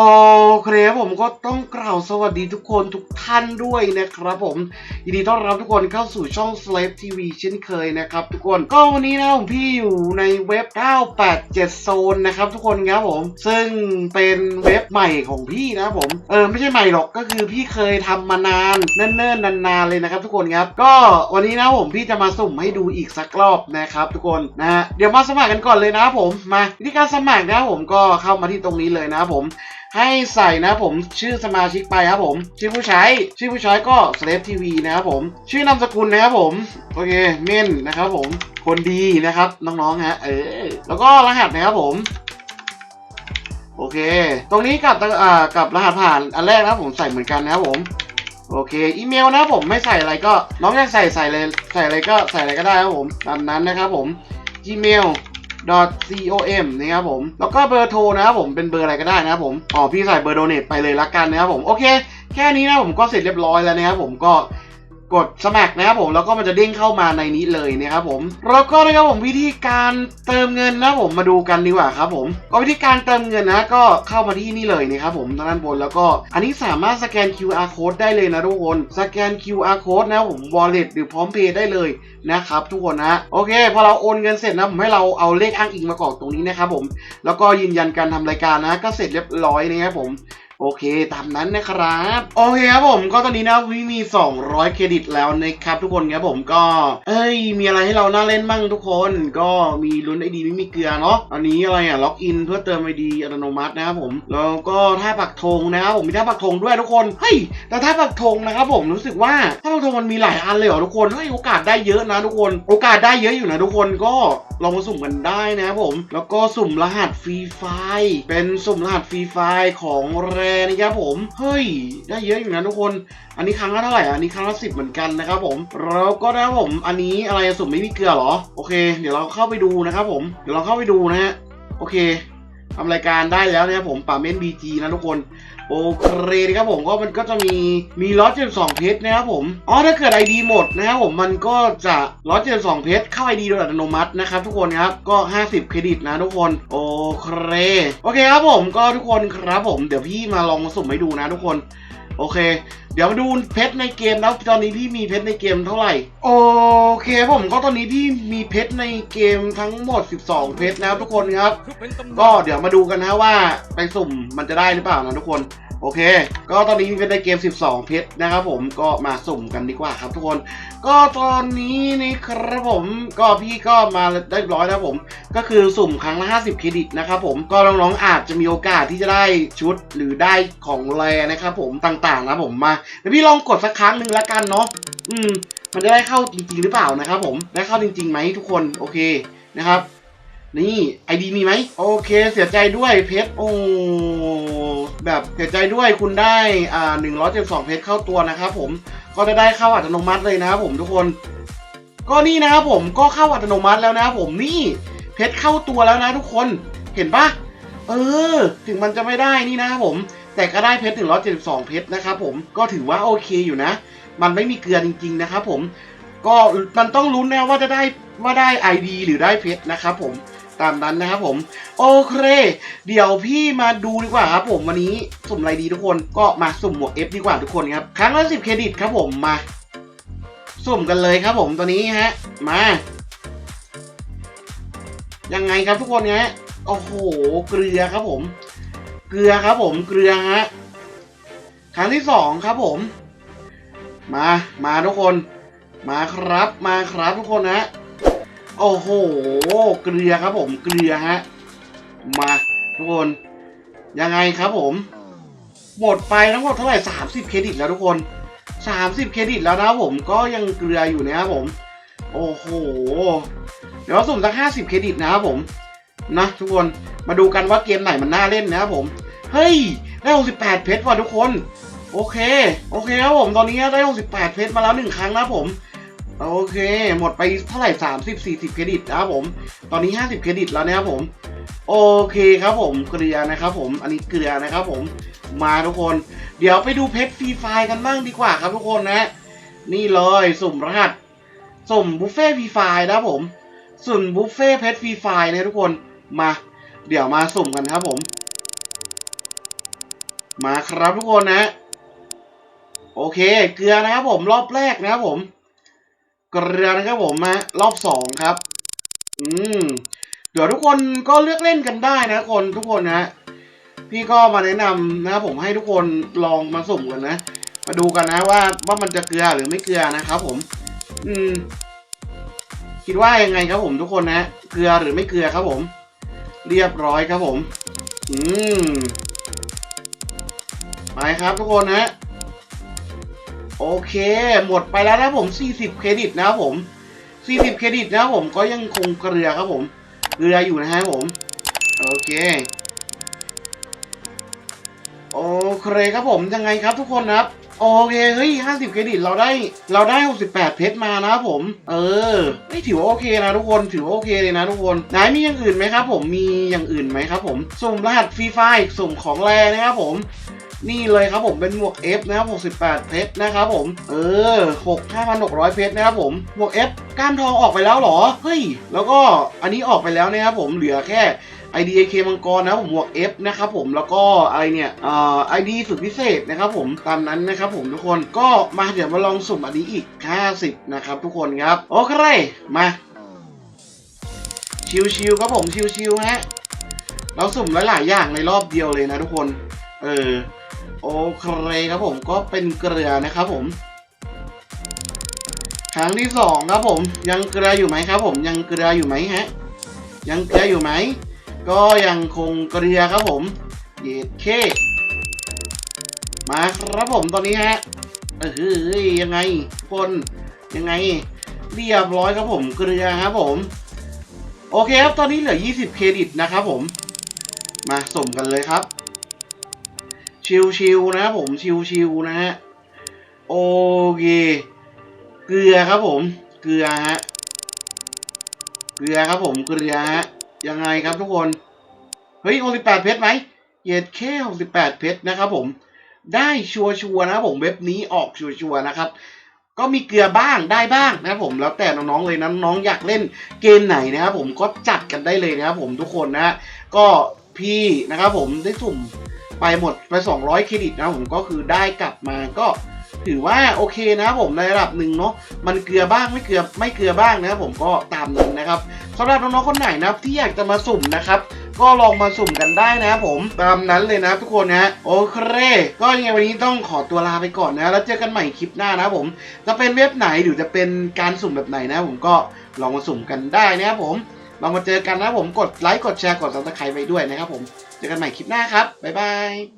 โอเคครับผมก็ต้องกล่าวสวัสดีทุกคนทุกท่านด้วยนะครับผมยินดีต้อนรับทุกคนเข้าสู่ช่อง Slave TV เช่นเคยนะครับทุกคนก็วันนี้นะผมพี่อยู่ในเว็บ 987 โซนนะครับทุกคนครับผม ซึ่งเป็นเว็บใหม่ของพี่นะผม เออไม่ใช่ใหม่หรอกก็คือพี่เคยทำมานานเนิ่นๆนานๆเลยนะครับทุกคนครับก็วันนี้นะผมพี่จะมาสุ่มให้ดูอีกสักรอบนะครับทุกคนนะเดี๋ยวมาสมัครกันก่อนเลยนะผมมาวิธีการสมัครนะผมก็เข้ามาที่ตรงนี้เลยนะผม ให้ใส่นะผมชื่อสมาชิกไปครับผม ชื่อผู้ใช้ ชื่อผู้ใช้ก็ Slave TV นะครับผม ชื่อนามสกุลนะครับผม โอเคเม่นนะครับผม คนดีนะครับน้องๆฮะเออแล้วก็รหัสนะครับผมโอเค ตรงนี้กับอ่ากับรหัสผ่านอันแรกนะผมใส่เหมือนกันนะครับผม โอเค อีเมลนะผมไม่ใส่อะไรก็น้องอยากใส่ใส่เลยใส่อะไรก็ใส่อะไรก็ได้ครับผมตามนั้นนะครับผม gmail .com นะครับผม แล้วก็เบอร์โทรนะครับผมเป็นเบอร์อะไรก็ได้นะครับผมอ๋อพี่ใส่เบอร์โดเนทไปเลยละกันนะครับผมโอเค แค่นี้นะผมก็เสร็จเรียบร้อยแล้วนะครับผมก็ กดสมัครนะครับผมแล้วก็มันจะเด้งเข้ามาในนี้เลยนะครับผมแล้วก็นะครับผมวิธีการเติมเงินนะผมมาดูกันดีกว่าครับผมก็วิธีการเติมเงินนะก็เข้ามาที่นี่เลยนะครับผมทางด้านบนแล้วก็อันนี้สามารถสแกน QR code ได้เลยนะทุกคนสแกน QR code นะผม wallet หรือพร้อมเพย์ได้เลยนะครับทุกคนนะโอเค พอเราโอนเงินเสร็จนะผมให้เราเอาเลขอ้างอิงมากรอกตรงนี้นะครับผมแล้วก็ยืนยันการทำรายการนะก็เสร็จเรียบร้อยนะครับผม โอเค ตามนั้นนะครับ โอเคครับผมก็ตอนนี้นะวิมี 200 เครดิตแล้วนะครับ ทุกคนครับผมก็เอ้ย มีอะไรให้เราน่าเล่นมั่งทุกคน ก็มีลุ้นไอดีไม่มีเกลือเนาะอันนี้อะไรอะล็อกอินเพื่อเติมไอดีอัตโนมัตินะครับผม แล้วก็ท่าปักธงนะครับผมมีท่าปักธงด้วยทุกคนเฮ้ยแต่ท่าปักธงนะครับผมรู้สึกว่าท่าปักธงมันมีหลายอันเลยเหรอทุกคนเฮ้ยโอกาสได้เยอะนะทุกคน โอกาสได้เยอะอยู่นะทุกคนก็ ลองมาสุ่มกันได้นะผม แล้วก็สุ่มรหัสฟรีไฟเป็นสุ่มรหัสฟรีไฟของแรนะครับผม เฮ้ย ได้เยอะอยู่นะทุกคน อันนี้ครั้งละเท่าไหร่อันนี้ครั้งละสิบเหมือนกันนะครับผมแล้วก็นะครับผม อันนี้อะไรสุ่มไม่มีเกลือหรอ โอเค เดี๋ยวเราเข้าไปดูนะครับผม เดี๋ยวเราเข้าไปดูนะฮะ โอเค ทำรายการได้แล้วนะครับผมป่าเม้นบีจีนะทุกคนโอเคนะครับผมก็มันก็จะมีมีร้อยเจ็ดสองเพชรนะครับผมอ๋อถ้าเกิดไอดีหมดนะครับผมมันก็จะร้อยเจ็ดสองเพชรเข้าไปดีโดยอัตโนมัตินะครับทุกคนครับก็ 50 เครดิตนะทุกคนโอเคโอเคครับผมก็ทุกคนครับผมเดี๋ยวพี่มาลองสุ่มให้ดูนะทุกคน โอเค เดี๋ยวมาดูเพชรในเกมแล้วตอนนี้พี่มีเพชรในเกมเท่าไหร่ โอเคผมก็ตอนนี้พี่มีเพชรในเกมทั้งหมด 12 เพชรนะครับทุกคนครับ ก็เดี๋ยวมาดูกันนะว่าไปสุ่มมันจะได้หรือเปล่านะทุกคน โอเค ก็ตอนนี้มีเป็นในเกม 12 เพชรนะครับผมก็มาสุ่มกันดีกว่าครับทุกคน ก็ตอนนี้นี่ครับผมก็พี่ก็มาได้ร้อยแล้วผม ก็คือสุ่มครั้งละ 50 เครดิตนะครับผมก็น้องๆอาจจะมีโอกาสที่จะได้ชุดหรือได้ของแรนะครับผมต่างๆนะผมมาเดี๋ยวพี่ลองกดสักครั้งหนึ่งละกันเนาะอืม มันจะได้เข้าจริงๆหรือเปล่านะครับผมได้เข้าจริงๆไหมทุกคนโอเคนะครับ นี่ไอดีมีไหมโอเค เสียใจด้วยเพชรโอ้แบบเสียใจด้วยคุณได้อ่าหนึ่งร้อยเจ็ดสองเพชรเข้าตัวนะครับผมก็จะได้เข้าอัตโนมัติเลยนะครับผมทุกคน ก็นี่นะครับผมก็เข้าอัตโนมัติแล้วนะครับผมนี่เพชรเข้าตัวแล้วนะทุกคนเห็นปะเออ ถึงมันจะไม่ได้นี่นะครับผม แต่ก็ได้เพชรถึงร้อยเจ็ดสองเพชรนะครับผมก็ถือว่าโอเคอยู่นะ มันไม่มีเกลือจริง ๆนะครับผม ก็มันต้องลุ้นนะว่าจะได้ว่าได้ ID หรือได้เพชรนะครับผม ตามนั้นนะครับผม โอเค เดี๋ยวพี่มาดูดีกว่าครับผมวันนี้สุ่มอะไรดีทุกคนก็มาสุ่มหมวก F ดีกว่าทุกคนครับ ครั้งละสิบเครดิตครับผมมา สุ่มกันเลยครับผมตัวนี้ฮะ มา ยังไงครับทุกคนฮะโอ้โห เกลือครับผม เกลือครับผม เกลือฮะ ครั้งที่สองครับผม มา มาทุกคน มาครับ มาครับทุกคนฮะ โอ้โห เกลือครับผมเกลือฮะ มาทุกคน ยังไงครับผม หมดไปทั้งหมดเท่าไหร่สามสิบเครดิตแล้วทุกคนสามสิบเครดิตแล้วนะผมก็ยังเกลืออยู่นะครับผม โอ้โห เดี๋ยวสุ่มสักห้าสิบเครดิตนะครับผม นะทุกคน มาดูกันว่าเกมไหนมันน่าเล่นนะครับผม เฮ้ย ได้หกสิบแปดเพชรว่ะทุกคน โอเค โอเคครับผม ตอนนี้ได้หกสิบแปดเพชรมาแล้วหนึ่งครั้งนะผม โอเค หมดไปเท่าไหร่สามสิบสี่สิบเครดิตนะครับผม ตอนนี้ห้าสิบเครดิตแล้วนะครับผม โอเคครับผม เกลือนะครับผม อันนี้เกลือนะครับผม มาทุกคน เดี๋ยวไปดูเพชรฟรีไฟล์กันบ้างดีกว่าครับทุกคนนะ นี่เลยสุ่มรหัส สุ่มบุฟเฟ่ฟรีไฟล์นะครับผม สุ่มบุฟเฟ่เพชรฟรีไฟล์นะทุกคน มา เดี๋ยวมาสุ่มกันครับผม มาครับทุกคนนะ โอเค เกลือนะครับผม รอบแรกนะครับผม กลือนะครับผมมารอบสองครับ อืม เดี๋ยวทุกคนก็เลือกเล่นกันได้นะคนทุกคนนะพี่ก็มาแนะนำนะครับผมให้ทุกคนลองมาสุ่มกันนะ มาดูกันนะว่าว่ามันจะเกลือหรือไม่เกลือนะครับผม อืม คิดว่ายังไงครับผมทุกคนนะเกลือหรือไม่เกลือครับผม เรียบร้อยครับผม อืมไปครับทุกคนนะ โอเค หมดไปแล้วนะผม 40 เครดิตนะครับผม 40 เครดิตนะครับผมก็ยังคงเกลือครับผมเกลืออยู่นะฮะผม โอเค โอเคครับผมยังไงครับทุกคนนะครับ โอเคเฮ้ย 50 เครดิตเราได้ เราได้ 68 เพชรมานะครับผม เออไม่ถือว่าโอเคนะทุกคนถือว่าโอเคเลยนะทุกคนไหนมีอย่างอื่นไหมครับผมมีอย่างอื่นไหมครับผมสุ่มรหัสฟรีไฟสุ่มของแรนะครับผม นี่เลยครับผมเป็นหมวก F นะครับ 68 เพชรนะครับผม เออ 6 5,600 เพชรนะครับผม หมวก F ก้านทองออกไปแล้วเหรอ เฮ้ย แล้วก็อันนี้ออกไปแล้วนะครับผมเหลือแค่ IDK มังกรนะครับผมหมวก F นะครับผมแล้วก็อะไรเนี่ยเอ่อ ID สุดพิเศษนะครับผมตามนั้นนะครับผมทุกคนก็มาเดี๋ยวมาลองสุ่มอันนี้อีก 50 นะครับทุกคนครับ โอเค มา ชิวๆครับผมชิวๆฮะเราสุ่มหลายๆอย่างในรอบเดียวเลยนะทุกคน เออ โอเคครับผมก็เป็นเกลือนะครับผม ครั้งที่สองครับผม ยังเกลืออยู่ไหมครับ ผมยังเกลืออยู่ไหมฮะ ยังเกลืออยู่ไหมก็ยังคงเกลือครับผมเยดเคมาครับผมตอนนี้ฮะเออยังไงคนยังไง เรียบร้อยครับผมเกลือครับผม โอเคครับตอนนี้เหลือ 20 เครดิตนะครับผม มาส่งกันเลยครับ ชิวๆนะครับผมชิวๆนะฮะโอเคเกลือครับผม เกลือฮะเกลือครับผมเกลือฮะยังไงครับทุกคนเฮ้ย68เพชรไหมเย็ดแค่68เพชรนะครับผมได้ชัวร์ๆนะครับผมเว็บนี้ออกชัวร์ๆนะครับ ก็มีเกลือบ้างได้บ้างนะครับผมแล้วแต่น้องๆเลยนะน้องอยากเล่นเกมไหนนะครับผมก็จัดกันได้เลยนะครับผมทุกคนนะก็พี่นะครับผมได้สุ่ม ไปหมดไป 200 เครดิตนะผมก็คือได้กลับมาก็ถือว่าโอเคนะครับผมในระดับหนึ่งเนาะมันเกลือบ้างไม่เกลือไม่เกลือบ้างนะครับผมก็ตามนั้นนะครับสำหรับน้องๆคนไหนนะครับที่อยากจะมาสุ่มนะครับก็ลองมาสุ่มกันได้นะครับผมตามนั้นเลยนะทุกคนนะโอเคก็ยังไงวันนี้ต้องขอตัวลาไปก่อนนะแล้วเจอกันใหม่คลิปหน้านะผม จะเป็นเว็บไหนหรือจะเป็นการสุ่มแบบไหนนะผมก็ลองมาสุ่มกันได้นะครับผม ลองมาเจอกันนะผมกดไลค์กดแชร์กดซับสไครต์ไปด้วยนะครับผม เจอกันใหม่คลิปหน้าครับ บ๊ายบาย